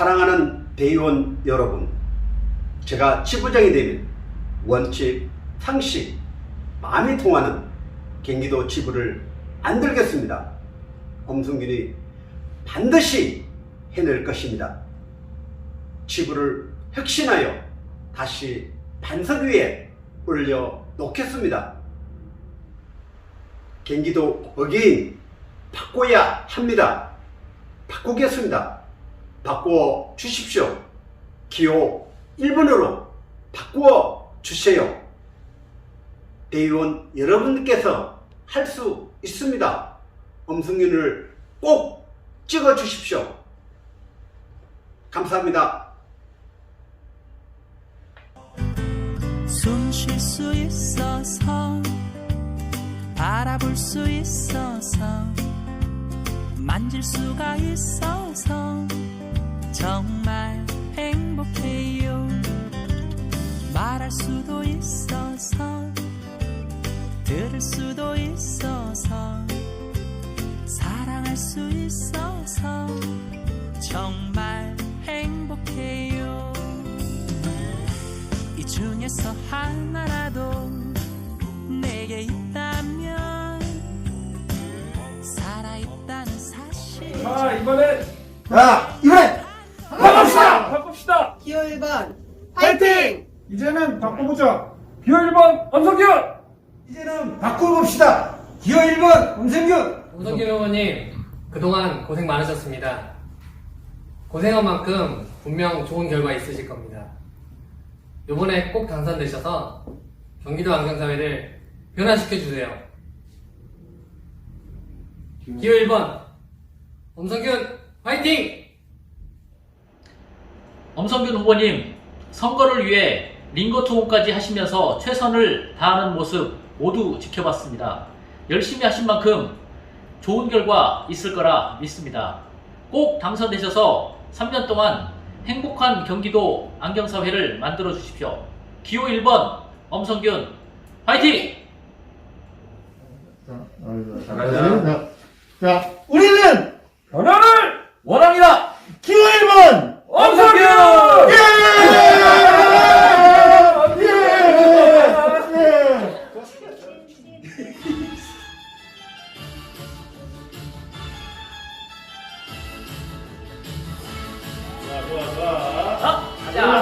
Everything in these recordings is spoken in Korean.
사랑하는 대의원 여러분, 제가 지부장이 되면 원칙, 상식, 마음이 통하는 경기도 지부를 만들겠습니다. 엄승균이 반드시 해낼 것입니다. 지부를 혁신하여 다시 반석 위에 올려 놓겠습니다. 경기도 어게인 바꿔야 합니다. 바꾸겠습니다. 바꾸어 주십시오. 기호 1번으로 바꾸어 주세요. 대의원 여러분께서 할 수 있습니다. 엄승윤을 꼭 찍어 주십시오. 감사합니다. 숨 쉴 수 있어서 바라볼 수 있어서 만질 수가 있어서 정말 행복해요. 말할 수도 있어서 들을 수도 있어서 사랑할 수 있어서 정말 행복해요. 이 중에서 하나라도 내게 있다면 살아있다는 사실. 자 이번엔 자, 이번엔 기호 1번 파이팅! 이제는 바꿔보자 기호 1번 엄석현 이제는 바꿔봅시다. 기호 1번 엄승균. 우석균 의원님 그동안 고생 많으셨습니다. 고생한 만큼 분명 좋은 결과 있으실 겁니다. 이번에 꼭 당선되셔서 경기도 안경사회를 변화시켜 주세요. 기호 1번 엄성균 화이팅! 엄성균 후보님 선거를 위해 링거 투혼까지 하시면서 최선을 다하는 모습 모두 지켜봤습니다. 열심히 하신 만큼 좋은 결과 있을 거라 믿습니다. 꼭 당선되셔서 3년 동안 행복한 경기도 안경사회를 만들어 주십시오. 기호 1번 엄성균 화이팅! 잘하자 자, 우리는 변화를 원합니다! 기호 1번! 엄석현 예! 좋아, 좋아, 좋아. 아, 가 자!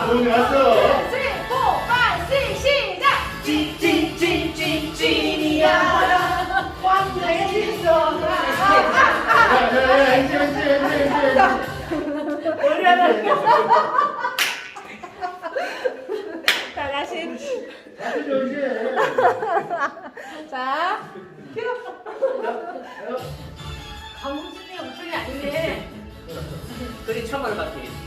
도움이 왔어. 3, 4, 5, 6, 시작! 찐찐찐찐찐이야 왕래의 소가 야, 야, 야, 이제, 이제, 이제, 이제. 자 다시 이제, 이제. 자 큐! 강수진이 엄청이 아니네 그리 천벌 받기.